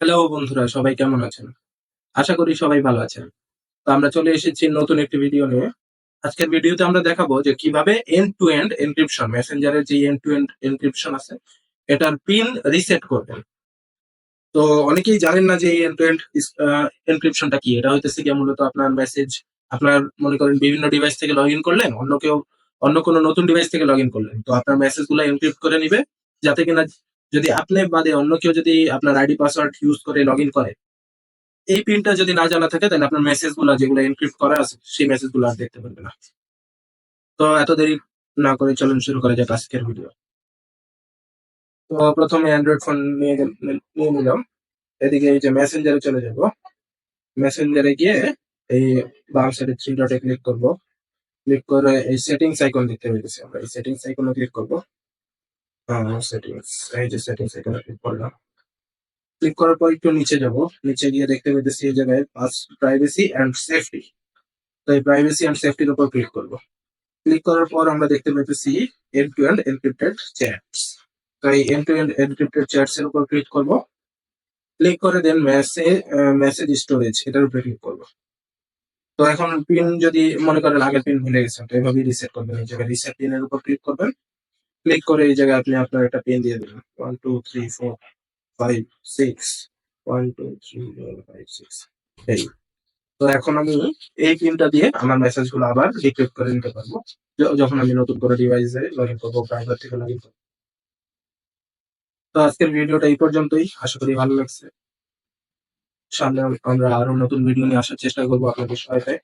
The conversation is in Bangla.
হ্যালো বন্ধুরা, সবাই কেমন আছেন? আশা করি সবাই ভালো আছেন। তো আমরা চলে এসেছি নতুন একটি ভিডিও নিয়ে। আজকের ভিডিওতে আমরা দেখাবো যে কীভাবে এন্ড টু এন্ড এনক্রিপশন মেসেঞ্জারের যে এন্ড টু এন্ড এনক্রিপশন আছে, এটার পিন রিসেট করবেন। তো অনেকেই জানেন না যে এন্ড টু এন্ড এনক্রিপশনটা কি? এটা হইতেছে কি মূলত আপনার মেসেজ আপনার মনে করেন বিভিন্ন ডিভাইস থেকে লগ ইন করলেন, অন্য কেউ, অন্য কোনো নতুন ডিভাইস থেকে লগ ইন করলেন। তো আপনার মেসেজগুলো এনক্রিপ্ট করে নিবে, যাতে কিনা যদি আপনি বাদে অন্য কেউ যদি আপনার আইডি পাসওয়ার্ড ইউজ করে লগ করে এই পিনটা যদি না জানা থাকে তাহলে আপনার মেসেজগুলো যেগুলো এনক্রিপ্ট করা আছে সেই মেসেজগুলো আর দেখতে পারবে না। তো এত দেরি না করে চলুন শুরু করা যাক আজকের ভিডিও তো প্রথমে অ্যান্ড্রয়েড ফোন নিয়ে নিয়ে নিলাম। এদিকে এই যে মেসেঞ্জারে চলে যাব। মেসেঞ্জারে গিয়ে এই বাম সাইডে থ্রি ডটে ক্লিক করব। ক্লিক করে এই সেটিংস আইকন দেখতে পেয়েছি আমরা। এই সেটিংস আইকনে ক্লিক করব। সেটিংস এই যে সেটিংস আইকনে ক্লিক করলাম। ক্লিক করার পর একটু নিচে যাব। নিচে গিয়ে দেখতে পেতেছি এই জায়গায় পাস প্রাইভেসি অ্যান্ড সেফটি তো এই প্রাইভেসি অ্যান্ড সেফটির উপর ক্লিক করব। ক্লিক করার পর আমরা দেখতে পেতেছি end to end encrypted chats তো এই end to end encrypted chats এর উপর ক্লিক করব। ক্লিক করে দেন মেসেজ মেসেজ স্টোরেজ এটার উপরে ক্লিক করব। তো এখন পিন যদি মনে করেন আগের পিন ভুলে গেছেন, তো এভাবেই রিসেট করবেন। এই জায়গায় রিসেট পিনের উপর ক্লিক করবেন। ক্লিক করে এই জায়গায় আপনি আপনার একটা পিন দিয়ে দেবেন। One two three four five six one two three four five six এই তো এখন আমি এই পিনটা দিয়ে আমার মেসেজগুলো আবার ডিক্রিপ্ট করে নিতে পারব। যখন আমি নতুন করে ডিভাইসে লগ ইন করব ব্রাউজার থেকে লগ ইন করব। তো আজকের ভিডিওটা এই পর্যন্তই। আশা করি ভালো লাগছে। সামনে আমরা আরও নতুন ভিডিও নিয়ে আসার চেষ্টা করব আপনাদের সহায়তায়।